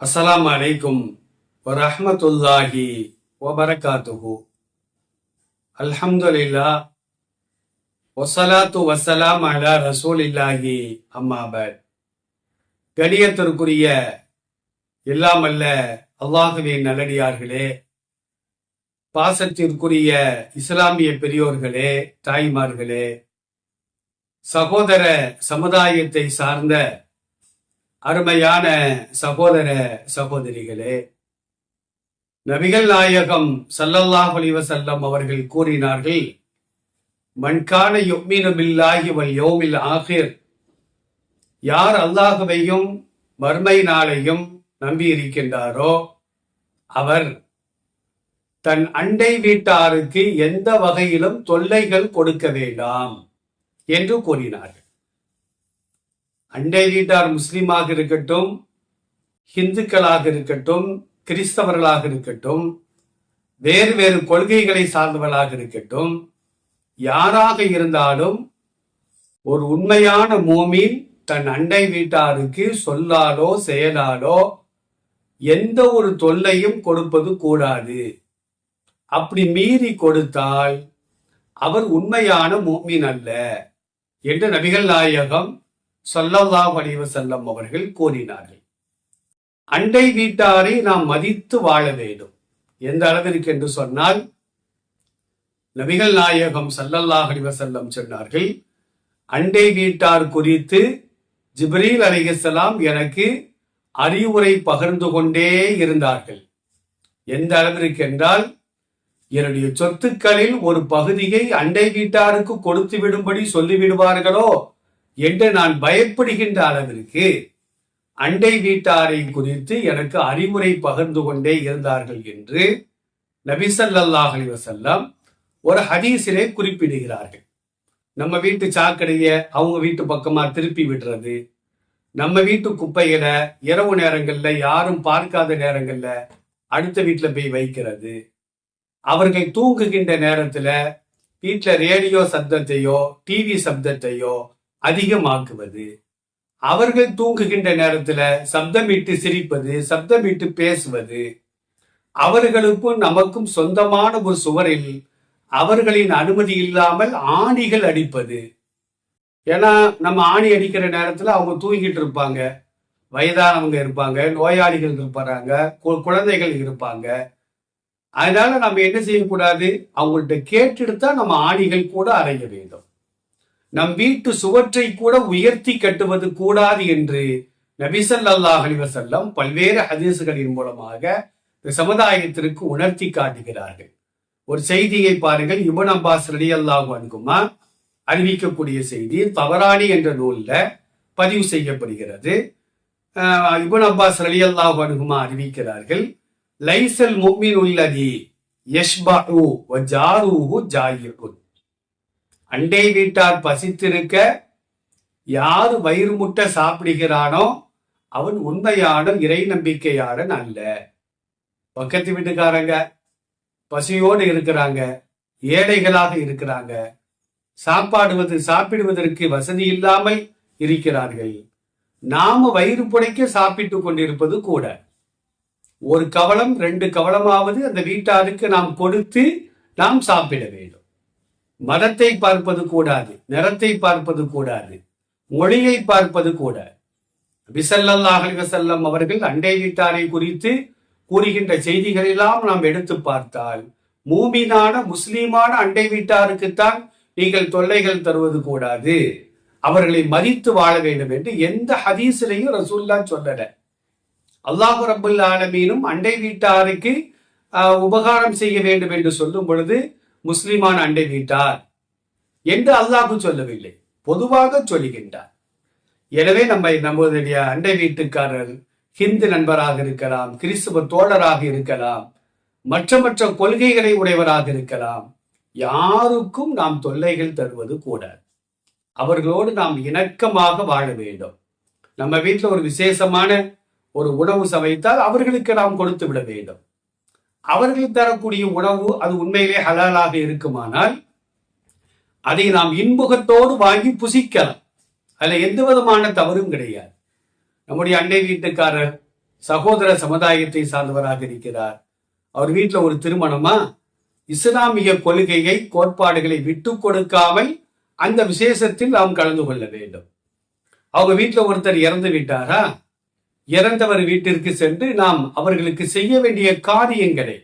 அஸ்லாம் அலைக்கும் வரஹ்மத்துல்லாஹி வபரகாத்துஹு. அல்ஹம்துலில்லா வசலாத்து வசலாம் அலா ரசூலில்லாஹி அம்மாபட் கணியத்திற்குரிய எல்லாமல்ல அல்லாஹுவின் நல்லடியார்களே பாசத்திற்குரிய இஸ்லாமிய பெரியோர்களே தாய்மார்களே. சகோதர சமுதாயத்தை சார்ந்த அருமையான சகோதர சகோதரிகளே நபிகள் நாயகம் சல்லல்லாஹ் செல்லம் அவர்கள் கூறினார்கள் மண்கான யுக்மினு வல் யோமில் ஆகிர். யார் அல்லாஹுவையும் மர்மை நாளையும் நம்பி இருக்கின்றாரோ அவர் தன் அண்டை வீட்டாருக்கு எந்த வகையிலும் தொல்லைகள் கொடுக்க வேண்டாம் என்று கூறினார்கள். அண்டை வீட்டார் முஸ்லீமாக இருக்கட்டும் இந்துக்களாக இருக்கட்டும் கிறிஸ்தவர்களாக இருக்கட்டும் வேறு வேறு கொள்கைகளை சார்ந்தவர்களாக இருக்கட்டும் யாராக இருந்தாலும் ஒரு உண்மையான மூமின் தன் அண்டை வீட்டாருக்கு சொல்லாலோ செயலாலோ எந்த ஒரு தொல்லையும் கொடுப்பது கூடாது. அப்படி மீறி கொடுத்தால் அவர் உண்மையான மூமின் அல்ல. என்று நபிகள் நாயகம் ஸல்லல்லாஹு அலைஹி செல்லம் அவர்கள் கூறினார்கள். அண்டை வீட்டாரை நாம் மதித்து வாழ வேண்டும். எந்த அளவிற்கு என்று சொன்னால் நபிகள் நாயகம் ஸல்லல்லாஹு அலிவ செல்லம் சொன்னார்கள் அண்டை வீட்டார் குறித்து ஜிப்ரீல் அலிகசலாம் எனக்கு அறிவுரை பகிர்ந்து கொண்டே இருந்தார்கள். எந்த அளவிற்கு என்றால் என்னுடைய சொத்துக்களில் ஒரு பகுதியை அண்டை வீட்டாருக்கு கொடுத்து விடும்படி சொல்லிவிடுவார்களோ என்று நான் பயப்படுகின்ற அளவிற்கு அண்டை வீட்டாரை குறித்து எனக்கு அறிவுரை பகிர்ந்து கொண்டே இருந்தார்கள் என்று நபிசல்லாஹ் அலி வசல்லாம் ஒரு ஹதீஸிலே குறிப்பிடுகிறார்கள். நம்ம வீட்டு சாக்கடைய அவங்க வீட்டு பக்கமா திருப்பி விடுறது நம்ம வீட்டு குப்பையில இரவு நேரங்கள்ல யாரும் பார்க்காத நேரங்கள்ல அடுத்த வீட்டுல போய் வைக்கிறது. அவர்கள் தூங்குகின்ற நேரத்துல வீட்டுல ரேடியோ சப்தத்தையோ டிவி சப்தத்தையோ அதிகமாக்குவது. அவர்கள் தூங்குகின்ற நேரத்துல சப்தமிட்டு சிரிப்பது சப்தமிட்டு பேசுவது. அவர்களுக்கும் நமக்கும் சொந்தமான ஒரு சுவரில் அவர்களின் அனுமதி இல்லாமல் ஆணிகள் அடிப்பது. ஏன்னா நம்ம ஆணி அடிக்கிற நேரத்துல அவங்க தூங்கிட்டு இருப்பாங்க. வயதானவங்க இருப்பாங்க நோயாளிகள் இருப்பாங்க கு- குழந்தைகள் இருப்பாங்க. அதனால நம்ம என்ன செய்யக்கூடாது? அவங்கள்ட்ட கேட்டுட்டு தான் நம்ம ஆணிகள் கூட அறைய வேண்டும். நம் வீட்டு சுவற்றை கூட உயர்த்தி கட்டுவது கூடாது என்று நபிசல்லாஹ் அலிவசல்லம் பல்வேறு ஹதீசுகளின் மூலமாக சமுதாயத்திற்கு உணர்த்தி காட்டுகிறார்கள். ஒரு செய்தியை பாருங்கள். இபன் அப்பாஸ் ரலி அல்லாஹு அன்குமா அறிவிக்கக்கூடிய செய்தி தவறானி என்ற நூல்ல பதிவு செய்யப்படுகிறது. இபன் அப்பாஸ் ரலி அல்லாஹு அன்குமா அறிவிக்கிறார்கள் லைசல் முக்மின் உள்ளதி யஷ்பு வ ஜாயிருன் அண்டை வீட்டார் பசித்திருக்க யார் வயிறு முட்ட சாப்பிடுகிறானோ அவன் உண்மையான இறை நம்பிக்கையாளன் அல்ல. பக்கத்து வீட்டுக்காரங்க பசியோடு இருக்கிறாங்க ஏழைகளாக இருக்கிறாங்க சாப்பாடுவது சாப்பிடுவதற்கு வசதி இல்லாமல் இருக்கிறார்கள். நாம வயிறு புடைக்க சாப்பிட்டு கொண்டிருப்பது கூட. ஒரு கவலம் ரெண்டு கவலமாவது அந்த வீட்டாருக்கு நாம் கொடுத்து நாம் சாப்பிட வேண்டும். மதத்தை பார்ப்பது கூடாது நிறத்தை பார்ப்பது கூடாது மொழியை பார்ப்பது கூட பிசல்லாஹ் செல்லம் அவர்கள் அண்டை வீட்டாரை குறித்து கூறுகின்ற செய்திகளெல்லாம் நாம் எடுத்து பார்த்தால் மூமினான முஸ்லீமான அண்டை வீட்டாருக்குத்தான் நீங்கள் தொல்லைகள் தருவது கூடாது. அவர்களை மதித்து வாழ வேண்டும் என்று எந்த ஹதீஸிலையும் ரசூல்லா சொல்லல. அல்லாஹு ரபுல் ஆலமீனும் அண்டை வீட்டாருக்கு உபகாரம் செய்ய வேண்டும் என்று சொல்லும் பொழுது முஸ்லிமான் அண்டை வீட்டார் என்று அல்லாஹு சொல்லவில்லை. பொதுவாக சொல்லுகின்றார் எனவே நம்ம நம்முடைய அண்டை வீட்டுக்காரர் ஹிந்து நண்பராக இருக்கலாம் கிறிஸ்துவ தோழராக இருக்கலாம் மற்ற மற்ற கொள்கைகளை உடையவராக இருக்கலாம் யாருக்கும் நாம் தொல்லைகள் தருவது கூடாது. அவர்களோடு நாம் இணக்கமாக வாழ வேண்டும். நம்ம வீட்டில் ஒரு விசேஷமான ஒரு உணவு சமைத்தால் அவர்களுக்கு நாம் கொடுத்து விட வேண்டும். அவர்கள் தரக்கூடிய உணவு அது உண்மையிலே ஹலாலாக இருக்குமானால் அதை நாம் இன்புகத்தோடு வாங்கி புசிக்கலாம். அதில் எந்த விதமான தவறும் கிடையாது. நம்முடைய அண்டை வீட்டுக்காரர் சகோதர சமுதாயத்தை சார்ந்தவராக இருக்கிறார். அவர் வீட்டில் ஒரு திருமணமா? இஸ்லாமிய கொள்கையை கோட்பாடுகளை விட்டு கொடுக்காமல் அந்த விசேஷத்தில் நாம் கலந்து கொள்ள வேண்டும். அவங்க வீட்டில் ஒருத்தர் இறந்து விட்டாரா? இறந்தவர் வீட்டிற்கு சென்று நாம் அவர்களுக்கு செய்ய வேண்டிய காரியங்களை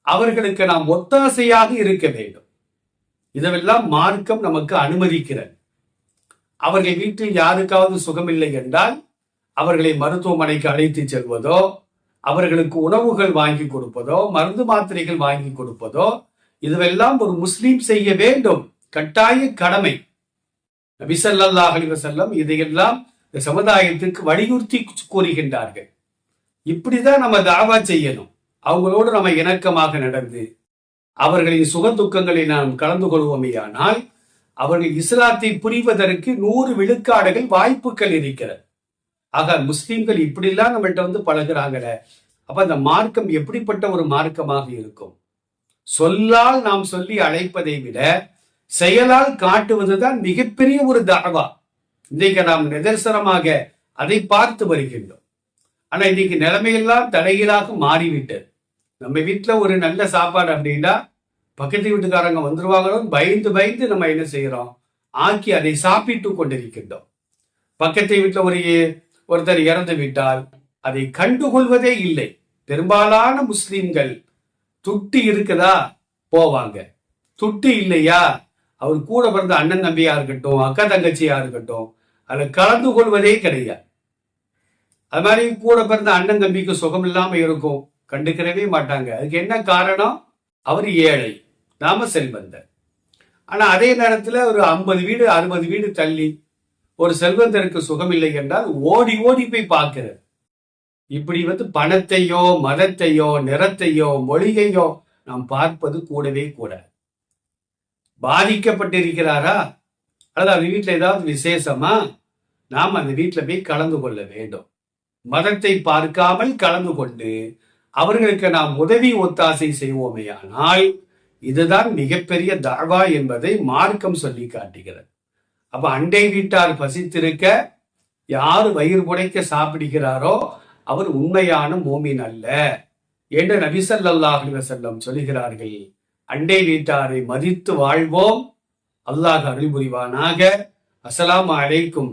அவர்களுக்கு நாம் ஒத்தாசையாக இருக்க வேண்டும். இதெல்லாம் மார்க்கம் நமக்கு அனுமதிக்கிறது. அவர்கள் வீட்டில் யாருக்காவது சுகமில்லை என்றால் அவர்களை மருத்துவமனைக்கு அழைத்து செல்வதோ அவர்களுக்கு உணவுகள் வாங்கி கொடுப்பதோ மருந்து மாத்திரைகள் வாங்கி கொடுப்பதோ இதுவெல்லாம் ஒரு முஸ்லீம் செய்ய வேண்டும். கட்டாய கடமை. நபிசல்லாஹ் அலிவசல்லம் இதையெல்லாம் இந்த சமுதாயத்திற்கு வலியுறுத்தி கூறுகின்றார்கள். இப்படிதான் நம்ம தாவா செய்யணும். அவங்களோடு நம்ம இணக்கமாக நடந்து அவர்களின் சுக துக்கங்களை நாம் கலந்து கொள்வோமேயானால் அவர்கள் இஸ்லாத்தை புரிவதற்கு நூறு விழுக்காடுகள் வாய்ப்புகள் இருக்கிறது. ஆக முஸ்லீம்கள் இப்படிலாம் நம்மள்கிட்ட வந்து பழகுறாங்களே அப்ப அந்த மார்க்கம் எப்படிப்பட்ட ஒரு மார்க்கமாக இருக்கும்? சொல்லால் நாம் சொல்லி அழைப்பதை விட செயலால் காட்டுவதுதான் மிகப்பெரிய ஒரு தாவா. இன்றைக்கு நாம் நிதர்சனமாக அதை பார்த்து வருகின்றோம். ஆனா இன்னைக்கு நிலைமையெல்லாம் தலைகீழாக மாறிவிட்டது. நம்ம வீட்டுல ஒரு நல்ல சாப்பாடு அப்படின்னா பக்கத்து வீட்டுக்காரங்க வந்துருவாங்களோ பயந்து பயந்து நம்ம என்ன செய்யறோம்? ஆக்கி அதை சாப்பிட்டு கொண்டிருக்கின்றோம். பக்கத்து வீட்டுல ஒரு ஒருத்தர் இறந்து விட்டால் அதை கண்டுகொள்வதே இல்லை. பெரும்பாலான முஸ்லிம்கள் துட்டு இருக்குதா? போவாங்க. துட்டு இல்லையா? அவர் கூட பிறந்த அண்ணன் தம்பியா இருக்கட்டும் அக்கா தங்கச்சியா இருக்கட்டும் அதில் கலந்து கொள்வதே கிடையாது. அது மாதிரி கூட பிறந்த அண்ணன் தம்பிக்கு சுகம் இல்லாமல் இருக்கும். கண்டுக்கிறவே மாட்டாங்க. அதுக்கு என்ன காரணம்? அவர் ஏழை. நாம செல்வந்தர். ஆனா அதே நேரத்தில் ஒரு ஐம்பது வீடு அறுபது வீடு தள்ளி ஒரு செல்வந்தருக்கு சுகம் இல்லை என்றால் ஓடி ஓடி போய் பார்க்கிறது. இப்படி வந்து பணத்தையோ மதத்தையோ நிறத்தையோ மொழியையோ நாம் பார்ப்பது கூடவே கூட. பாதிக்கப்பட்டிருக்கிறாரா? அல்லது அவர் வீட்டில் ஏதாவது விசேஷமா? நாம் அந்த வீட்டில் போய் கலந்து கொள்ள வேண்டும். மதத்தை பார்க்காமல் கலந்து கொண்டு அவர்களுக்கு நாம் உதவி ஒத்தாசை செய்வோமே ஆனால் இதுதான் மிகப்பெரிய தாவா என்பதை மார்க்கம் சொல்லி காட்டுகிறது. அப்ப அண்டை வீட்டார் பசித்திருக்க யார் வயிறு புடைக்க சாப்பிடுகிறாரோ அவர் உண்மையான மோமின் அல்ல என்று நபிசல்லாஹ் வசல்லம் சொல்லுகிறார்கள். அண்டை வீட்டாரை மதித்து வாழ்வோம். அல்லாஹ் அருள் புரிவானாக. அஸ்லாம் அலைக்கும்.